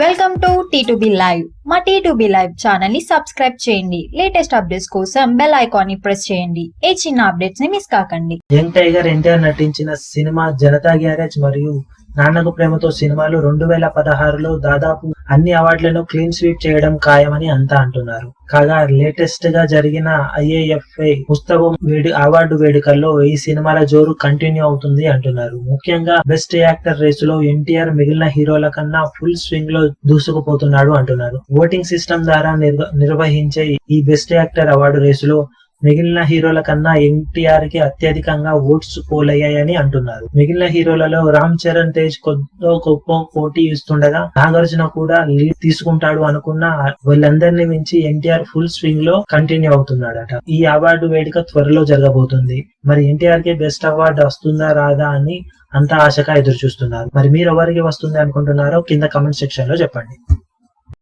Welcome to T two B live మా T two B live ఛానల్ని subscribe చేయండి. Latest updates కోసం bell ఐకాన్ని ప్రెస్ చేయండి. ఏ చిన్న అప్డేట్స్ని మిస్ కాకండి. యంగ్ టైగర్ ఎన్టీఆర్ నటించిన సినిమా జనతా గ్యారేజ్ మరియు నాన్నకు ప్రేమతో సినిమాలు రెండు వేల పదహారులో దాదాపు అన్ని అవార్డులను క్లీన్ స్వీప్ చేయడం ఖాయమని అంతా అంటున్నారు. కాగా లేటెస్ట్గా జరిగిన ఐఏఎఫ్ఐ పుస్తకం వేడి అవార్డు వేడుకల్లో ఈ సినిమాల జోరు కంటిన్యూ అవుతుంది అంటున్నారు. ముఖ్యంగా బెస్ట్ యాక్టర్ రేసులో ఎన్టీఆర్ మిగిలిన హీరోల కన్నా ఫుల్ స్వింగ్లో దూసుకుపోతున్నాడు అంటున్నారు. ఓటింగ్ సిస్టమ్ ద్వారా నిర్వహించే ఈ బెస్ట్ యాక్టర్ అవార్డు రేసులో మిగిలిన హీరోల కన్నా ఎన్టీఆర్కి అత్యధికంగా ఓట్స్ పోలయ్యాయని అంటున్నారు. మిగిలిన హీరోలలో రామ్ చరణ్ తేజ్ కొద్దో గొప్ప పోటీ ఇస్తుండగా నాగార్జున కూడా లీడ్ తీసుకుంటాడు అనుకున్న వీళ్ళందరినీ మించి ఎన్టీఆర్ ఫుల్ స్వింగ్లో కంటిన్యూ అవుతున్నాడట. ఈ అవార్డు వేడుక త్వరలో జరగబోతుంది. మరి ఎన్టీఆర్కి బెస్ట్ అవార్డు వస్తుందా రాదా అని అంతా ఆశగా ఎదురు చూస్తున్నారు మరి మీరు ఎవరికి వస్తుంది అనుకుంటున్నారో కింద కమెంట్ సెక్షన్లో చెప్పండి.